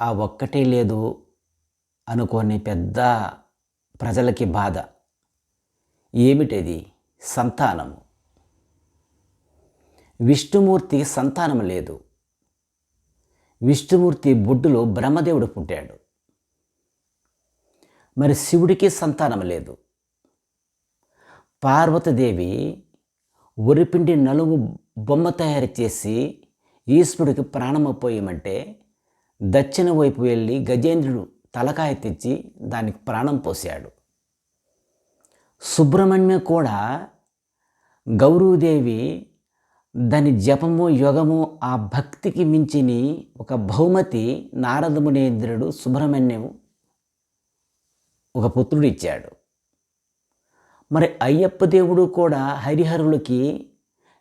ఆ ఒక్కటే లేదు అనుకోని పెద్ద ప్రజలకి బాధ. ఏమిటది? సంతానము. విష్ణుమూర్తి సంతానం లేదు. విష్ణుమూర్తి బొడ్డులో బ్రహ్మదేవుడు పుట్టాడు. మరి శివుడికి సంతానం లేదు. పార్వతీదేవి ఒరిపిండి నలుగు బొమ్మ తయారు చేసి ఈశ్వరుడికి ప్రాణం పోయమంటే దక్షిణ వైపు వెళ్ళి గజేంద్రుడు తలకాయ తెచ్చి దానికి ప్రాణం పోశాడు. సుబ్రహ్మణ్యం కూడా గౌరవదేవి దాని జపము యోగము ఆ భక్తికి మించిని ఒక బహుమతి నారదమునేంద్రుడు సుబ్రహ్మణ్యం ఒక పుత్రుడు ఇచ్చాడు. మరి అయ్యప్ప దేవుడు కూడా హరిహరులకి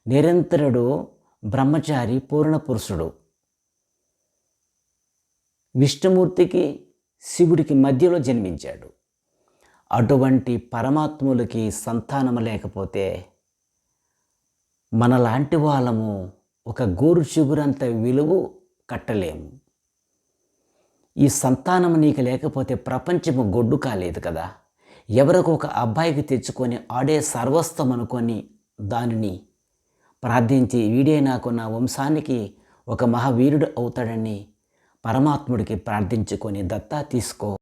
నిరంతరుడు బ్రహ్మచారి పూర్ణ పురుషుడు. విష్ణుమూర్తికి శివుడికి మధ్యలో జన్మించాడు. అటువంటి పరమాత్ములకి సంతానం లేకపోతే మనలాంటి వాళ్ళము ఒక గోరు చిగురంత విలువ కట్టలేము. ఈ సంతానం నీకు లేకపోతే ప్రపంచము గొడ్డు కాలేదు కదా. ఎవరికి ఒక అబ్బాయికి తెచ్చుకొని ఆడే సర్వస్వం అనుకొని దానిని ప్రార్థించి వీడే నాకు నా వంశానికి ఒక మహావీరుడు అవుతాడని పరమాత్ముడికి ప్రార్థించుకొని దత్తా తీసుకో.